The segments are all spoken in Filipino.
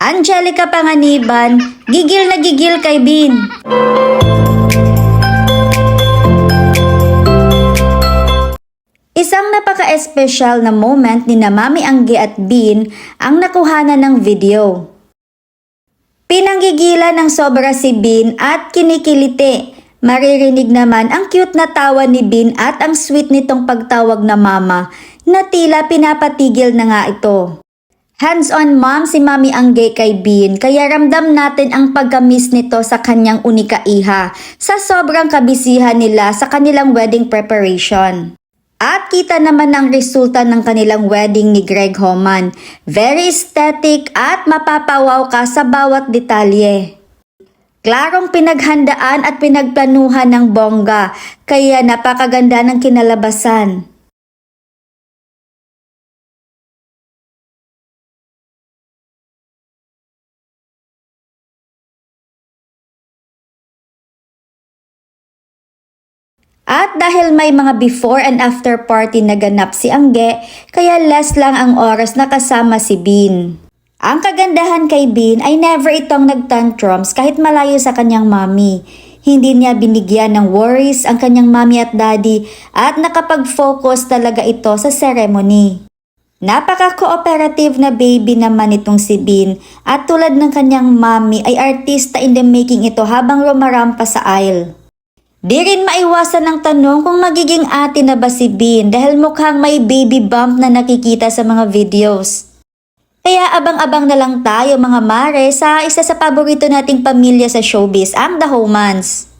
Angelica Panganiban, gigil na gigil kay Bin. Isang napaka-espesyal na moment ni na Mami Angge at Bin ang nakuhanan ng video. Pinanggigilan ng sobra si Bin at kinikiliti. Maririnig naman ang cute na tawa ni Bin at ang sweet nitong pagtawag na mama na tila pinapatigil na nga ito. Hands-on mom si Mami Angge kay Bin kaya ramdam natin ang pagkamis nito sa kanyang unika iha sa sobrang kabisihan nila sa kanilang wedding preparation. At kita naman ang resulta ng kanilang wedding ni Greg Homan. Very aesthetic at mapapawaw ka sa bawat detalye. Klarong pinaghandaan at pinagplanuhan ng bongga, kaya napakaganda ng kinalabasan. At dahil may mga before and after party na ganap si Angge, kaya less lang ang oras na kasama si Bean. Ang kagandahan kay Bean ay never itong nagtantrums kahit malayo sa kanyang mami. Hindi niya binigyan ng worries ang kanyang mami at daddy at nakapag-focus talaga ito sa ceremony. Napaka-cooperative na baby naman itong si Bean at tulad ng kanyang mami ay artista in the making ito habang rumarampa sa aisle. Di rin maiwasan ang tanong kung magiging ate na ba si Bean dahil mukhang may baby bump na nakikita sa mga videos. Kaya abang-abang na lang tayo mga mare sa isa sa paborito nating pamilya sa showbiz, ang The Homans.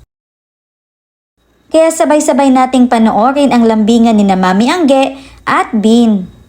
Kaya sabay-sabay nating panoorin ang lambingan ni na Mami Angge at Bean.